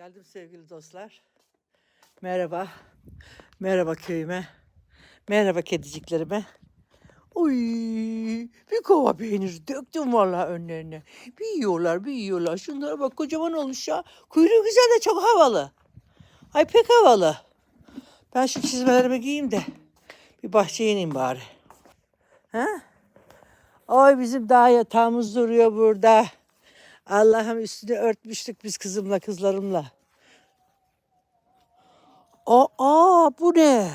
Geldim sevgili dostlar. Merhaba. Merhaba köyüme. Merhaba kediciklerime. Uy, bir kova peynir döktüm vallahi önlerine. Bir yiyorlar, bir yiyorlar. Şunlara bak kocaman olmuş ya. Kuyruğu güzel de çok havalı. Ay pek havalı. Ben şu çizmelerimi giyeyim de bir bahçeye ineyim bari. Ha? Ay bizim daha yatağımız duruyor burada. Allah'ım üstünü örtmüştük biz kızımla kızlarımla. Aa, aa bu ne?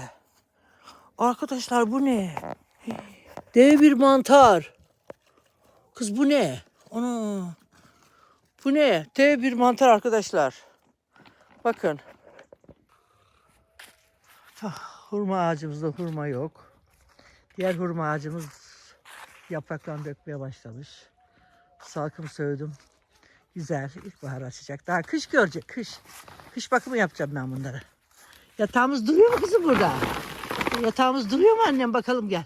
Arkadaşlar bu ne? Dev bir mantar. Kız bu ne? Ana. Bu ne? Dev bir mantar arkadaşlar. Bakın. Ah, Hurma ağacımızda hurma yok. Diğer hurma ağacımız yapraklarını dökmeye başlamış. Salkım sövdüm. Güzel. İlkbahar açacak. Daha kış görecek. Kış. Kış bakımı yapacağım ben bunları. Yatağımız duruyor mu kızım burada? Yatağımız duruyor mu annem? Bakalım gel.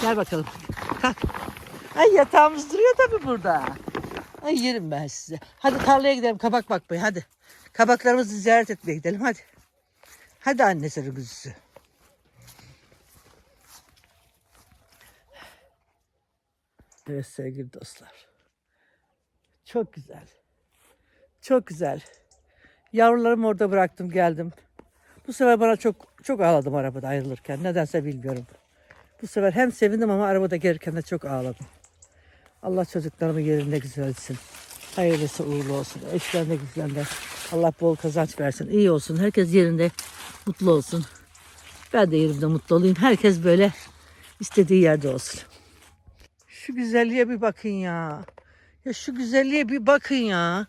Gel bakalım. Kalk. Ay yatağımız duruyor tabii burada. Ay yerim ben size. Hadi tarlaya gidelim kabak bakmaya hadi. Kabaklarımızı ziyaret etmeye gidelim hadi. Hadi anne sarı. Evet sevgili dostlar. Çok güzel. Çok güzel. Yavrularımı orada bıraktım geldim. Bu sefer bana çok çok ağladım arabada ayrılırken. Nedense bilmiyorum. Bu sefer hem sevindim ama arabada gelirken de çok ağladım. Allah çocuklarımı yerinde güzel etsin. Hayırlısı uğurlu olsun. Eşlerine güzeller. Allah bol kazanç versin. İyi olsun. Herkes yerinde mutlu olsun. Ben de yerimde mutlu olayım. Herkes böyle istediği yerde olsun. Şu güzelliğe bir bakın ya. Ya şu güzelliğe bir bakın ya.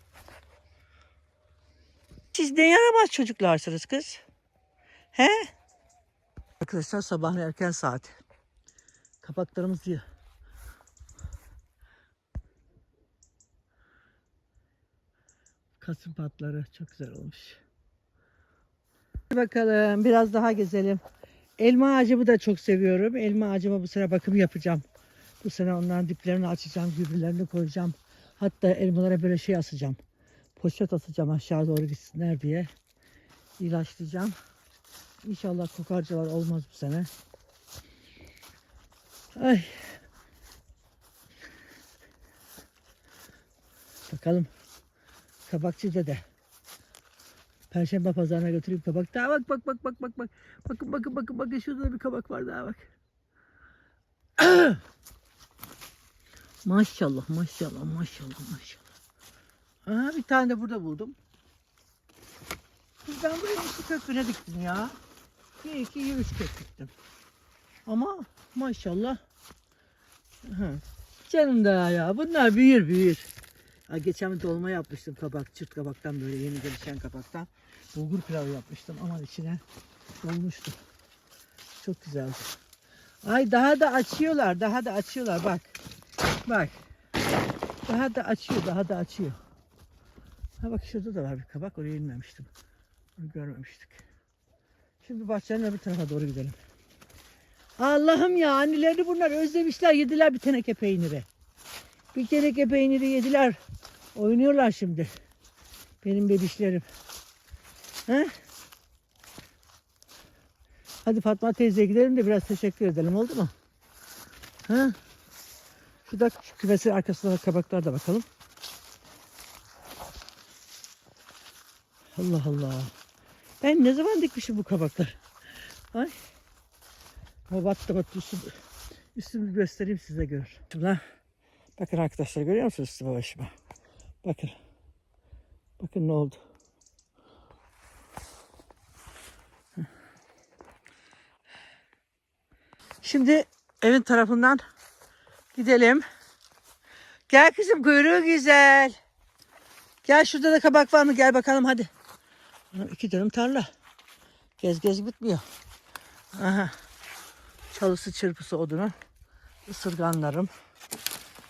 Siz ne yaramaz çocuklarsınız kız? He? Arkadaşlar sabahın erken saat. Kapaklarımız yiyor. Kasım patları çok güzel olmuş. Bakalım biraz daha gezelim. Elma ağacımı da çok seviyorum. Elma ağacıma bu sene bakım yapacağım. Bu sene onların diplerini açacağım, gübrelerini koyacağım. Hatta elmalara böyle şey asacağım. Poşet asacağım aşağı doğru gitsinler diye. İlaçlayacağım. İnşallah kokarcalar olmaz bu sene. Ay. Bakalım. Kabakçı dede. Perşembe pazarına götüreyim kabak. Daha bak bak bak bak bak bak. Bakın bakın bakın bakın şurada bir kabak var daha bak. maşallah maşallah maşallah maşallah. Aha bir tane de burada buldum. Kız ben buraya iki köküne diktim ya. Bir iki üç kök diktim. Ama maşallah. Aha. Canım da ya bunlar büyür büyür. Ha, geçen bir dolma yapmıştım kabak, çırt kabaktan böyle yeni gelişen kabaktan. Bulgur pilavı yapmıştım ama içine dolmuştu. Çok güzeldi. Ay daha da açıyorlar, daha da açıyorlar bak. Bak. Daha da açıyor, daha da açıyor. Ha bak şurada da var bir kabak, oraya inmemiştim. Onu görmemiştik. Şimdi bahçenin öbür tarafa doğru gidelim. Allah'ım ya anneleri bunlar özlemişler, yediler bir teneke peyniri. Bir teneke peyniri yediler. Oynuyorlar şimdi. Benim bebişlerim. He? Hadi Fatma teyzeye gidelim de biraz teşekkür edelim oldu mu? Ha? Şurada şu kümesin arkasında kabaklar da bakalım. Allah Allah. Ben ne zaman dikmişim bu kabaklar? Ay. Ama battı battı üstüm, üstümü göstereyim size görür. Şimdi bakın arkadaşlar görüyor musunuz üstüme başıma? Bakın. Bakın ne oldu. Şimdi evin tarafından gidelim. Gel kızım kuyruğu güzel. Gel şurada da kabak var mı? Gel bakalım hadi. İki dönüm tarla. Gez gez bitmiyor. Aha. Çalısı çırpısı odunu. Isırganlarım.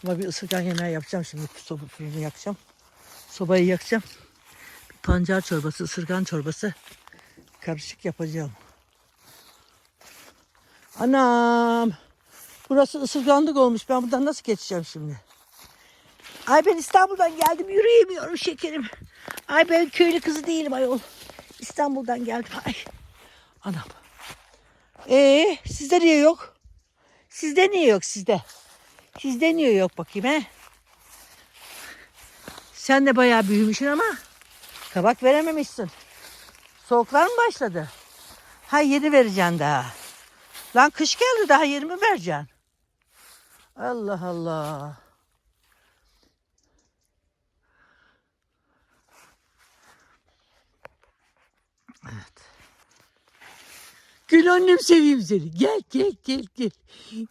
Ama bir ısırgan yemeği yapacağım şimdi. Soba fırını yakacağım. Sobayı yakacağım. Bir pancar çorbası, ısırgan çorbası karışık yapacağım. Anam. Burası ısırganlık olmuş. Ben buradan nasıl geçeceğim şimdi? Ay ben İstanbul'dan geldim. Yürüyemiyorum şekerim. Ay ben köylü kızı değilim ayol. İstanbul'dan geldim. Ay. Anam. Ee, sizde niye yok? Sizde niye yok sizde? Sizde niye yok bakayım he? Sen de bayağı büyümüşsün ama kabak verememişsin. Soğuklar mı başladı? Ha yeni vereceksin daha. Lan kış geldi daha yeni mi vereceksin? Allah Allah. Evet. Gel annem seveyim seni. Gel gel gel gel.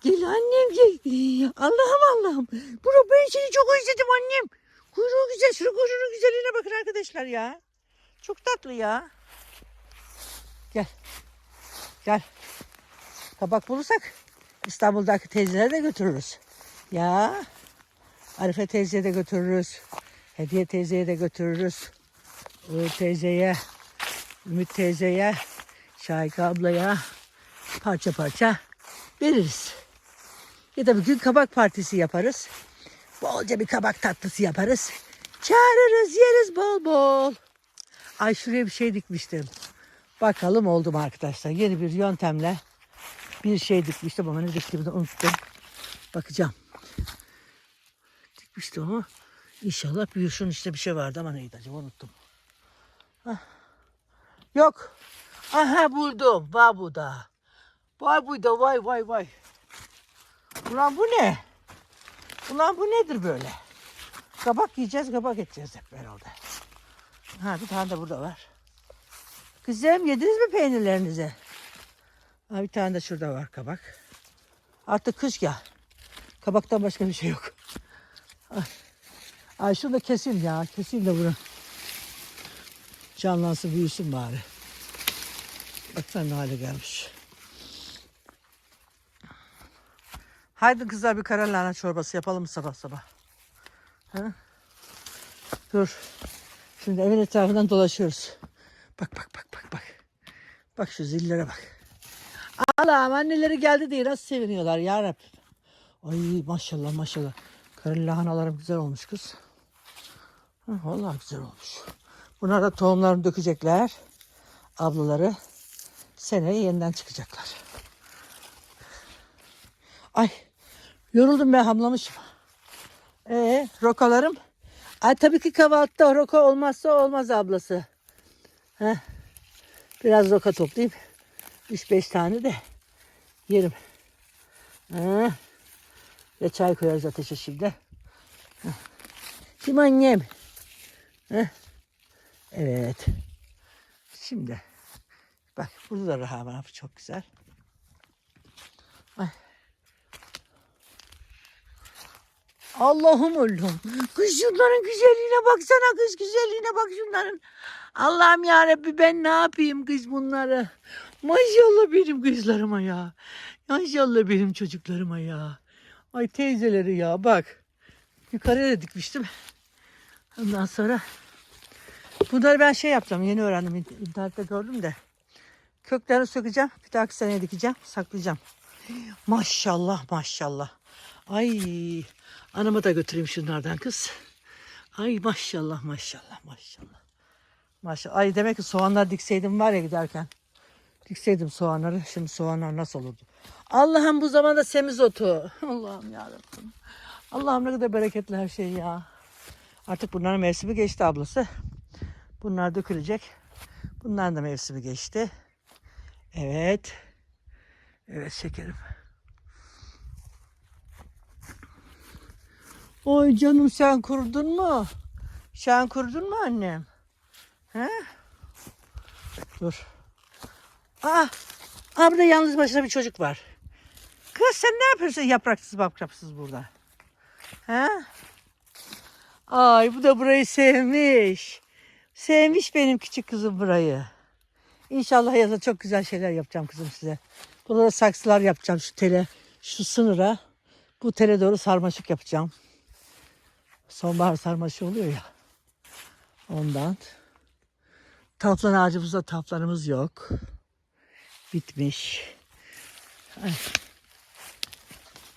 Gel annem gel. Allah'ım Allah'ım. Bro ben seni çok özledim annem. Kuyruğu güzel. Şu kuyruğunun güzelliğine bakın arkadaşlar ya. Çok tatlı ya. Gel. Gel. Kabak bulursak İstanbul'daki teyzelere de götürürüz. Ya. Arife teyzeye de götürürüz. Hediye teyzeye de götürürüz. Uğur teyzeye, Ümit teyzeye, Şahika ablaya parça parça veririz. Ya da bir gün kabak partisi yaparız. Bolca bir kabak tatlısı yaparız. Çağırırız yeriz bol bol. Ay şuraya bir şey dikmiştim. Bakalım oldu mu arkadaşlar. Yeni bir yöntemle bir şey dikmiştim ama ne diktiğimi de unuttum. Bakacağım. Dikmiştim ama inşallah büyür. İşte bir şey vardı ama neydi acaba unuttum. Hah. Yok. Aha buldum. Var bu da. Var bu da vay vay vay. Ulan bu ne? Ulan bu nedir böyle? Kabak yiyeceğiz, kabak edeceğiz hep herhalde. Ha bir tane de burada var. Kızım yediniz mi peynirlerinizi? Ha bir tane de şurada var kabak. Artık kış ya. Kabaktan başka bir şey yok. Ay, Ay şunu da keseyim ya. Keseyim de bunu. Canlansın büyüsün bari. Baksana ne hale gelmiş. Haydi kızlar bir kara lahana çorbası yapalım sabah sabah? Ha? Dur. Şimdi evin etrafından dolaşıyoruz. Bak bak bak bak bak. Bak şu zillere bak. Allah'ım anneleri geldi diye nasıl seviniyorlar ya. Ay maşallah maşallah. Karın lahanalarım güzel olmuş kız. Ha, vallahi güzel olmuş. Bunlar da tohumlarını dökecekler. Ablaları seneye yeniden çıkacaklar. Ay yoruldum ben hamlamışım. Ee, rokalarım. Ay tabii ki kahvaltıda roka olmazsa olmaz ablası. Heh. Biraz roka toplayayım. 3-5 tane de yerim. Heh. Ve çay koyarız ateşe şimdi. Heh. Şimdi annem. Heh. Evet. Şimdi bak burada da rahama çok güzel. Allah'ım Allah'ım. Kız şunların güzelliğine baksana kız güzelliğine bak şunların. Allah'ım yarabbi ben ne yapayım kız bunları. Maşallah benim kızlarıma ya. Maşallah benim çocuklarıma ya. Ay teyzeleri ya bak. Yukarıya da dikmiştim. Ondan sonra bunları ben şey yapacağım. Yeni öğrendim. İn- internette gördüm de. Köklerini sökeceğim. Bir dahaki seneye dikeceğim. Saklayacağım. Maşallah maşallah. Ay anama da götüreyim şunlardan kız. Ay maşallah maşallah maşallah. Maşallah. Ay demek ki soğanlar dikseydim var ya giderken. Dikseydim soğanları. Şimdi soğanlar nasıl olurdu? Allah'ım bu zamanda semizotu. Allah'ım yarabbim. Allah'ım ne kadar bereketli her şey ya. Artık bunların mevsimi geçti ablası. Bunlar dökülecek. Bunların da mevsimi geçti. Evet. Evet şekerim. Oy canım sen kurdun mu? Sen kurdun mu annem? He? Dur. Aa, aa burada yalnız başına bir çocuk var. Kız sen ne yapıyorsun yapraksız bakraksız burada? He? Ay bu da burayı sevmiş. Sevmiş benim küçük kızım burayı. İnşallah yazda çok güzel şeyler yapacağım kızım size. Burada saksılar yapacağım şu tele, şu sınıra. Bu tele doğru sarmaşık yapacağım. Sonbahar sarmaşığı oluyor ya. Ondan. Taflan ağacımızda taflarımız yok. Bitmiş. Ay.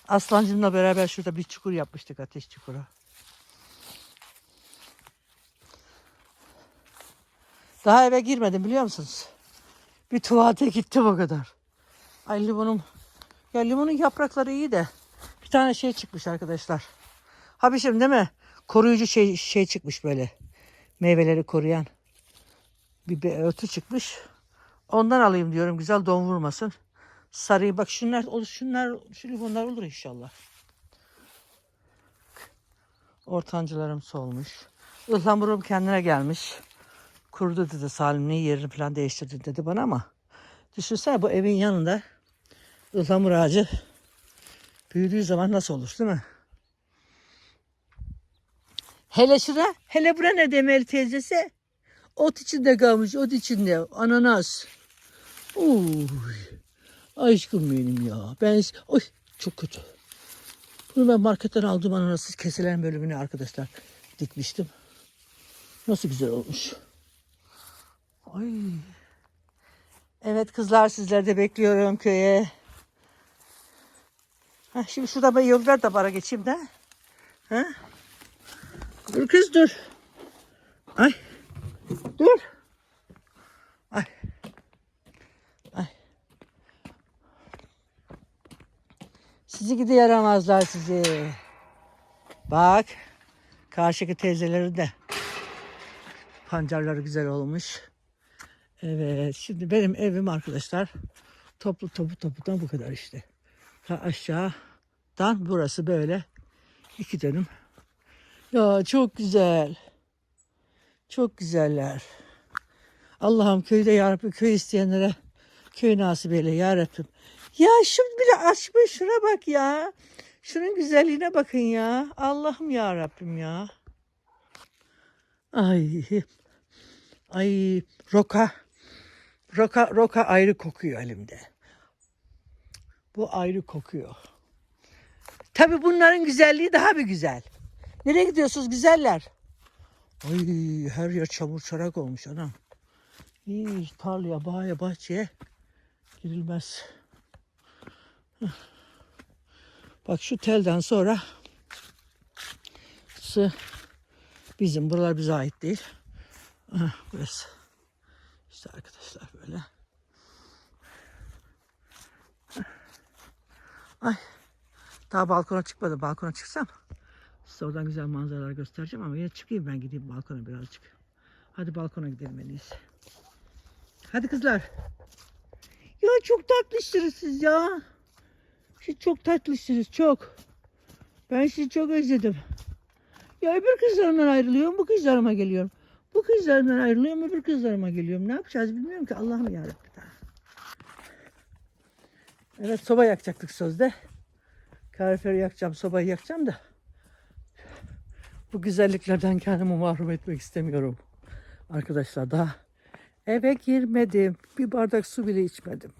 Aslancımla beraber şurada bir çukur yapmıştık ateş çukuru. Daha eve girmedim biliyor musunuz? Bir tuvalete gittim o kadar. Ay limonum. Ya limonun yaprakları iyi de. Bir tane şey çıkmış arkadaşlar. Habişim değil mi? Koruyucu şey, şey çıkmış böyle. Meyveleri koruyan. Bir, bir örtü çıkmış. Ondan alayım diyorum. Güzel don vurmasın. Sarıyı bak şunlar olur şunlar şu limonlar olur inşallah. Ortancılarım solmuş. Ihlamurum kendine gelmiş. Kurudu dedi Salim ne yerini falan değiştirdi dedi bana ama. Düşünsene bu evin yanında ıhlamur ağacı büyüdüğü zaman nasıl olur değil mi? Hele şura, hele bura ne demeli teyzesi? Ot içinde kalmış, ot içinde. Ananas. Uy. Aşkım benim ya. Ben, oy çok kötü. Bunu ben marketten aldığım ananasız kesilen bölümünü arkadaşlar dikmiştim. Nasıl güzel olmuş. Ay. Evet kızlar sizleri de bekliyorum köye. Ha, şimdi şurada bir yol ver de bara geçeyim de. Ha? Dur kız dur. Ay. Dur. Sizi gidi yaramazlar sizi. Bak. Karşıki teyzelerin de pancarları güzel olmuş. Evet. Şimdi benim evim arkadaşlar toplu topu topudan bu kadar işte. Ta aşağıdan burası böyle iki dönüm. Ya çok güzel. Çok güzeller. Allah'ım köyde yarabbim köy isteyenlere köy nasip eyle yarabbim. Ya şu bile açmış şuna bak ya. Şunun güzelliğine bakın ya. Allah'ım ya Rabbim ya. Ay. Ay roka. Roka roka ayrı kokuyor elimde. Bu ayrı kokuyor. Tabii bunların güzelliği daha bir güzel. Nereye gidiyorsunuz güzeller? Ay her yer çamur çorak olmuş anam. İyi tarlaya, bağa, bahçeye girilmez. Bak şu telden sonra sı bizim buralar bize ait değil. Burası. İşte arkadaşlar böyle. Ay. Daha balkona çıkmadım. Balkona çıksam size oradan güzel manzaralar göstereceğim ama yine çıkayım ben gideyim balkona birazcık. Hadi balkona gidelim en iyisi. Hadi kızlar. Ya çok tatlısınız siz ya. Siz çok tatlısınız çok. Ben sizi çok özledim. Ya öbür kızlarımdan ayrılıyorum, bu kızlarıma geliyorum. Bu kızlarımdan ayrılıyorum, öbür kızlarıma geliyorum. Ne yapacağız bilmiyorum ki Allah'ım yarabbim. Evet soba yakacaktık sözde. Kaloriferi yakacağım, sobayı yakacağım da. Bu güzelliklerden kendimi mahrum etmek istemiyorum. Arkadaşlar daha eve girmedim. Bir bardak su bile içmedim.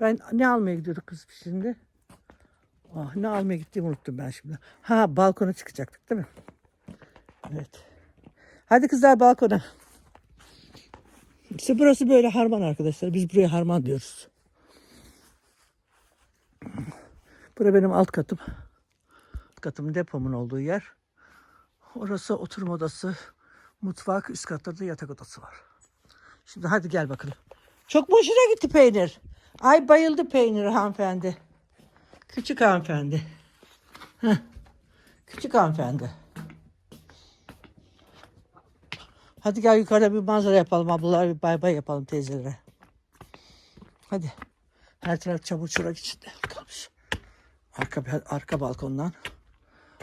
Ben ne almaya gidiyorduk kız şimdi? Ah, ne almaya gittiğimi unuttum ben şimdi. Ha balkona çıkacaktık değil mi? Evet. Hadi kızlar balkona. İşte burası böyle harman arkadaşlar. Biz buraya harman diyoruz. Burası benim alt katım. Alt katım depomun olduğu yer. Orası oturma odası, mutfak, üst katta da yatak odası var. Şimdi hadi gel bakalım. Çok boşuna gitti peynir. Ay bayıldı peynir hanımefendi. Küçük hanımefendi. Heh. Küçük hanımefendi. Hadi gel yukarıda bir manzara yapalım ablalar bir bay bay yapalım teyzelere. Hadi. Her taraf çamur çorak içinde kalmış. Arka, arka balkondan.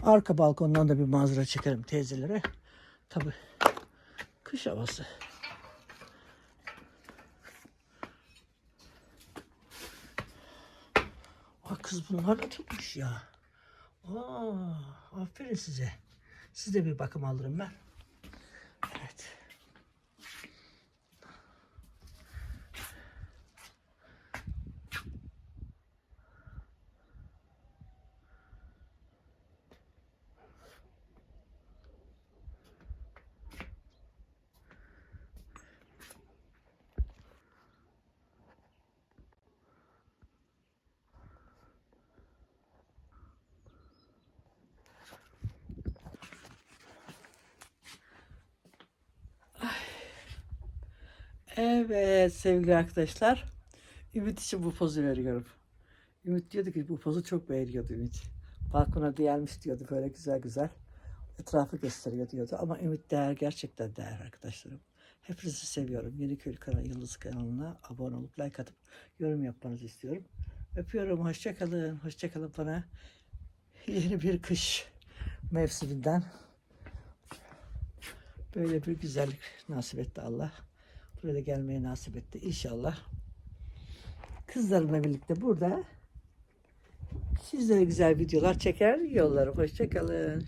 Arka balkondan da bir manzara çekelim teyzelere. Tabii kış havası. Kız bunlar da tutmuş ya. Aa, aferin size. Size bir bakım alırım ben. Evet sevgili arkadaşlar. Ümit için bu pozu veriyorum. Ümit diyordu ki bu pozu çok beğeniyordu Ümit. Balkona değermiş diyordu böyle güzel güzel. Etrafı gösteriyor diyordu. Ama Ümit değer gerçekten değer arkadaşlarım. Hepinizi seviyorum. Yeni Köylü Kanal Yıldız kanalına abone olup like atıp yorum yapmanızı istiyorum. Öpüyorum. Hoşçakalın. Hoşçakalın bana. Yeni bir kış mevsiminden böyle bir güzellik nasip etti Allah. Buraya da gelmeyi nasip etti inşallah. Kızlarımla birlikte burada sizlere güzel videolar çeker yollarım. Hoşçakalın.